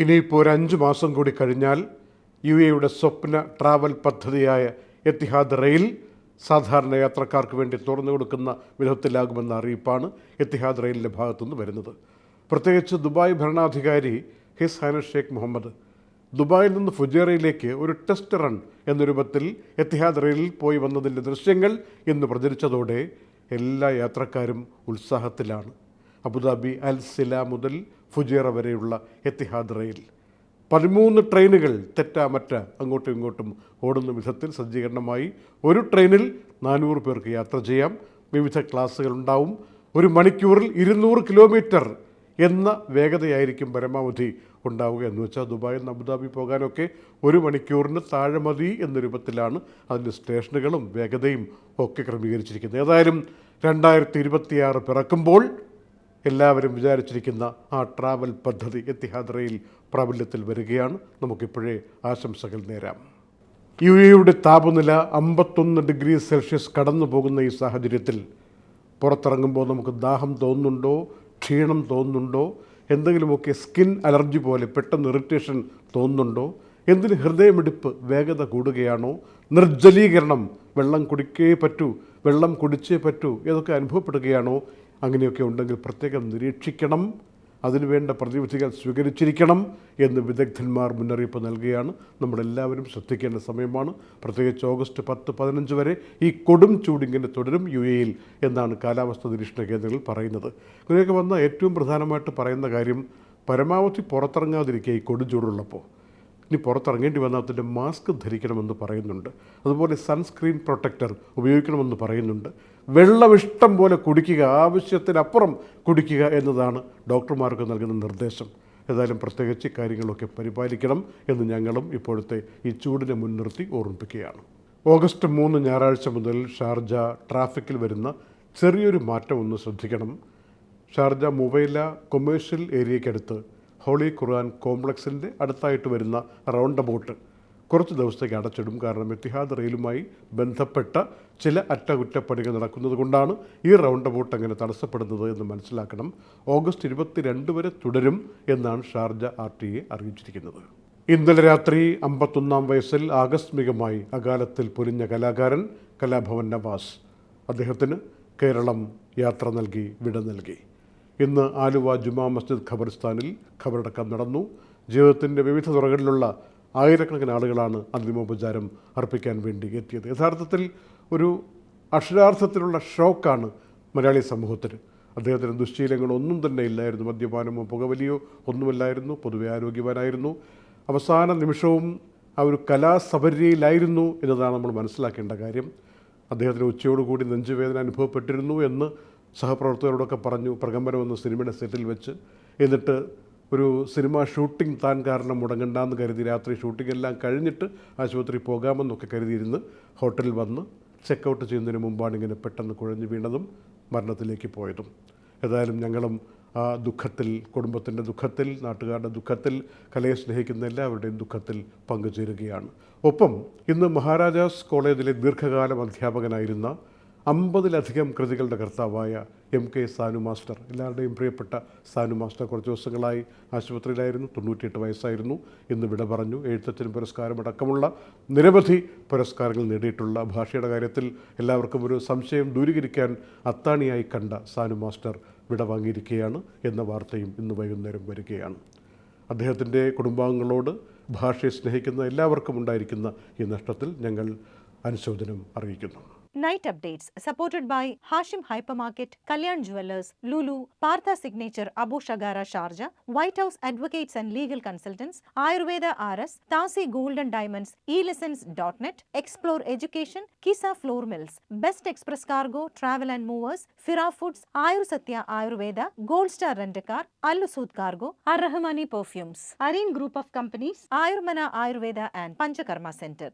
ഇനിയിപ്പോൾ ഒരു അഞ്ച് മാസം കൂടി കഴിഞ്ഞാൽ യു എയുടെ സ്വപ്ന ട്രാവൽ പദ്ധതിയായ എത്തിഹാദ് റെയിൽ സാധാരണ യാത്രക്കാർക്ക് വേണ്ടി തുറന്നു കൊടുക്കുന്ന വിധത്തിലാകുമെന്ന അറിയിപ്പാണ് എത്തിഹാദ് റെയിലിന്റെ ഭാഗത്തുനിന്ന് വരുന്നത്. പ്രത്യേകിച്ച് ദുബായ് ഭരണാധികാരി ഹിസ് ഹൈന ഷേഖ് മുഹമ്മദ് ദുബായിൽ നിന്ന് ഫുജേറയിലേക്ക് ഒരു ടെസ്റ്റ് റൺ എന്ന രൂപത്തിൽ എത്തിഹാദ് റെയിലിൽ പോയി വന്നതിന്റെ ദൃശ്യങ്ങൾ ഇന്ന് പ്രചരിച്ചതോടെ എല്ലാ യാത്രക്കാരും ഉത്സാഹത്തിലാണ്. അബുദാബി അൽ സില മുതൽ ഫുജേറ വരെയുള്ള എത്തിഹാദ് റെയിൽ. പതിമൂന്ന് ട്രെയിനുകൾ തെറ്റാമറ്റ അങ്ങോട്ടും ഇങ്ങോട്ടും ഓടുന്ന വിധത്തിൽ സജ്ജീകരണമായി. ഒരു ട്രെയിനിൽ നാനൂറ് പേർക്ക് യാത്ര ചെയ്യാം. വിവിധ ക്ലാസ്സുകൾ ഉണ്ടാവും. ഒരു മണിക്കൂറിൽ ഇരുന്നൂറ് കിലോമീറ്റർ എന്ന വേഗതയായിരിക്കും പരമാവധി ഉണ്ടാവുക എന്ന് വെച്ചാൽ ദുബായിൽ നിന്ന് അബുദാബി പോകാനൊക്കെ ഒരു മണിക്കൂറിന് താഴെ മതി എന്ന രൂപത്തിലാണ് അതിന്റെ സ്റ്റേഷനുകളും വേഗതയും ഒക്കെ ക്രമീകരിച്ചിരിക്കുന്നത്. ഏതായാലും രണ്ടായിരത്തി ഇരുപത്തിയാറ് പിറക്കുമ്പോൾ എല്ലാവരും വിചാരിച്ചിരിക്കുന്ന ആ ട്രാവൽ പദ്ധതി എത്തിഹാദ് റെയിൽ പ്രാബല്യത്തിൽ വരികയാണ്. നമുക്കിപ്പോഴേ ആശംസകൾ നേരാം. യു എയുടെ താപനില അമ്പത്തൊന്ന് ഡിഗ്രി സെൽഷ്യസ് കടന്നു പോകുന്ന ഈ സാഹചര്യത്തിൽ പുറത്തിറങ്ങുമ്പോൾ നമുക്ക് ദാഹം തോന്നുന്നുണ്ടോ? ക്ഷീണം തോന്നുന്നുണ്ടോ? എന്തെങ്കിലുമൊക്കെ സ്കിൻ അലർജി പോലെ പെട്ടെന്ന് ഇറിറ്റേഷൻ തോന്നുന്നുണ്ടോ? എന്തിന് ഹൃദയമിടിപ്പ് വേഗത കൂടുകയാണോ? നിർജലീകരണം വെള്ളം കുടിക്കേ പറ്റൂ വെള്ളം കുടിച്ചേ പറ്റൂ ഇതൊക്കെ അനുഭവപ്പെടുകയാണോ? അങ്ങനെയൊക്കെ ഉണ്ടെങ്കിൽ പ്രത്യേകം നിരീക്ഷിക്കണം. അതിനുവേണ്ട പ്രതിവിധികൾ സ്വീകരിച്ചിരിക്കണം എന്ന് വിദഗ്ധന്മാർ മുന്നറിയിപ്പ് നൽകുകയാണ്. നമ്മളെല്ലാവരും ശ്രദ്ധിക്കേണ്ട സമയമാണ്. പ്രത്യേകിച്ച് ഓഗസ്റ്റ് പത്ത് പതിനഞ്ച് വരെ ഈ കൊടും ചൂടിങ്ങനെ തുടരും യു എയിൽ എന്നാണ് കാലാവസ്ഥാ നിരീക്ഷണ കേന്ദ്രങ്ങൾ പറയുന്നത്. ഇങ്ങനെയൊക്കെ വന്ന ഏറ്റവും പ്രധാനമായിട്ട് പറയുന്ന കാര്യം പരമാവധി പുറത്തിറങ്ങാതിരിക്കുക ഈ കൊടും ചൂടുള്ളപ്പോൾ. ഇനി പുറത്തിറങ്ങേണ്ടി വന്നാൽ അതിന്റെ മാസ്ക് ധരിക്കണമെന്ന് പറയുന്നുണ്ട്. അതുപോലെ സൺസ്ക്രീൻ പ്രൊട്ടക്ടർ ഉപയോഗിക്കണമെന്ന് പറയുന്നുണ്ട്. വെള്ളം ഇഷ്ടം പോലെ കുടിക്കുക ആവശ്യത്തിനപ്പുറം കുടിക്കുക എന്നതാണ് ഡോക്ടർമാർക്ക് നൽകുന്ന നിർദ്ദേശം. ഏതായാലും പ്രത്യേകിച്ച് കാര്യങ്ങളൊക്കെ പരിപാലിക്കണം എന്ന് ഞങ്ങളും ഇപ്പോഴത്തെ ഈ ചൂടിനെ മുൻനിർത്തി ഓർമ്മിപ്പിക്കുകയാണ്. ഓഗസ്റ്റ് മൂന്ന് ഞായറാഴ്ച മുതൽ ഷാർജ ട്രാഫിക്കിൽ വരുന്ന ചെറിയൊരു മാറ്റം ഒന്ന് ശ്രദ്ധിക്കണം. ഷാർജ മൊബൈല കൊമേഴ്ഷ്യൽ ഏരിയയ്ക്കടുത്ത് ഹോളി ഖുർആൻ കോംപ്ലക്സിന്റെ അടുത്തായിട്ട് വരുന്ന റൗണ്ട് അബൌട്ട് കുറച്ച് ദിവസത്തേക്ക് അടച്ചിടും. കാരണം എത്തിഹാദ് റെയിലുമായി ബന്ധപ്പെട്ട ചില അറ്റകുറ്റപ്പണികൾ നടക്കുന്നത് കൊണ്ടാണ് ഈ റൗണ്ട് അബൌട്ട് അങ്ങനെ തടസ്സപ്പെടുന്നത് എന്ന് മനസ്സിലാക്കണം. ഓഗസ്റ്റ് ഇരുപത്തിരണ്ട് വരെ തുടരും എന്നാണ് ഷാർജ ആർ ടി എ അറിയിച്ചിരിക്കുന്നത്. ഇന്നലെ രാത്രി അമ്പത്തൊന്നാം വയസ്സിൽ ആകസ്മികമായി അകാലത്തിൽ പൊരിഞ്ഞ കലാകാരൻ കലാഭവൻ നവാസ് അദ്ദേഹത്തിന് കേരളം യാത്ര നൽകി വിട നൽകി. ഇന്ന് ആലുവ ജുമാ മസ്ജിദ് ഖബർസ്ഥാനിൽ ഖബറടക്കം നടന്നു. ജീവിതത്തിന്റെ വിവിധ തുറകളിലുള്ള ആയിരക്കണക്കിന് ആളുകളാണ് അന്തിമോപചാരം അർപ്പിക്കാൻ വേണ്ടി എത്തിയത്. യഥാർത്ഥത്തിൽ ഒരു അക്ഷരാർത്ഥത്തിലുള്ള ഷോക്കാണ് മലയാളി സമൂഹത്തിന്. അദ്ദേഹത്തിന് ദുശ്ശീലങ്ങളൊന്നും തന്നെ ഇല്ലായിരുന്നു. മദ്യപാനമോ പുകവലിയോ ഒന്നുമല്ലായിരുന്നു. പൊതുവെ ആരോഗ്യവാനായിരുന്നു. അവസാന നിമിഷവും ആ ഒരു കലാസപര്യയിലായിരുന്നു എന്നതാണ് നമ്മൾ മനസ്സിലാക്കേണ്ട കാര്യം. അദ്ദേഹത്തിന് ഉച്ചയോടുകൂടി നെഞ്ചുവേദന അനുഭവപ്പെട്ടിരുന്നു എന്ന് സഹപ്രവർത്തകരോടൊക്കെ പറഞ്ഞു പ്രകമ്പനം എന്ന സിനിമയുടെ സെറ്റിൽ വെച്ച്. എന്നിട്ട് ഒരു സിനിമ ഷൂട്ടിംഗ് താൻ കാരണം മുടങ്ങണ്ടെന്ന് കരുതി രാത്രി ഷൂട്ടിംഗ് എല്ലാം കഴിഞ്ഞിട്ട് ആശുപത്രി പോകാമെന്നൊക്കെ കരുതിയിരുന്ന് ഹോട്ടലിൽ വന്ന് ചെക്കൗട്ട് ചെയ്യുന്നതിന് മുമ്പാണ് ഇങ്ങനെ പെട്ടെന്ന് കുഴഞ്ഞു വീണതും മരണത്തിലേക്ക് പോയതും. ഏതായാലും ഞങ്ങളും ആ ദുഃഖത്തിൽ കുടുംബത്തിന്റെ ദുഃഖത്തിൽ നാട്ടുകാരുടെ ദുഃഖത്തിൽ കലയെ സ്നേഹിക്കുന്ന എല്ലാവരുടെയും ദുഃഖത്തിൽ പങ്കുചേരുകയാണ്. ഒപ്പം ഇന്ന് മഹാരാജാസ് കോളേജിലെ ദീർഘകാലം അധ്യാപകനായിരുന്ന അമ്പതിലധികം കൃതികളുടെ കർത്താവായ എം കെ സാനു മാസ്റ്റർ. എല്ലാവരുടെയും പ്രിയപ്പെട്ട സാനു മാസ്റ്റർ കുറച്ച് ദിവസങ്ങളായി ആശുപത്രിയിലായിരുന്നു. തൊണ്ണൂറ്റിയെട്ട് വയസ്സായിരുന്നു. ഇന്ന് വിട പറഞ്ഞു. എഴുത്തച്ഛൻ പുരസ്കാരമടക്കമുള്ള നിരവധി പുരസ്കാരങ്ങൾ നേടിയിട്ടുള്ള ഭാഷയുടെ കാര്യത്തിൽ എല്ലാവർക്കും ഒരു സംശയം ദൂരീകരിക്കാൻ അത്താണിയായി കണ്ട സാനു മാസ്റ്റർ വിട വാങ്ങിയിരിക്കുകയാണ് എന്ന വാർത്തയും ഇന്ന് വൈകുന്നേരം വരികയാണ്. അദ്ദേഹത്തിന്റെ കുടുംബാംഗങ്ങളോട് ഭാഷയെ സ്നേഹിക്കുന്ന എല്ലാവർക്കും ഉണ്ടായിരിക്കുന്ന ഈ നഷ്ടത്തിൽ ഞങ്ങൾ അനുശോചനം അറിയിക്കുന്നു. Night updates supported by Hashim Hypermarket, Kalyan Jewelers, Lulu, Partha Signature, Abu Shagara Sharjah, White House Advocates and Legal Consultants, Ayurveda RS, Tasi Golden Diamonds, eLessons.net, Explore Education, Kisa Floor Mills, Best Express Cargo, Travel and Movers, Fira Foods, Ayur Satya Ayurveda, Gold Star Rent-A-Car, Al-Sud Cargo, Ar-Rahmani Perfumes, Areen Group of Companies, Ayurmana Ayurveda and Panchakarma Center.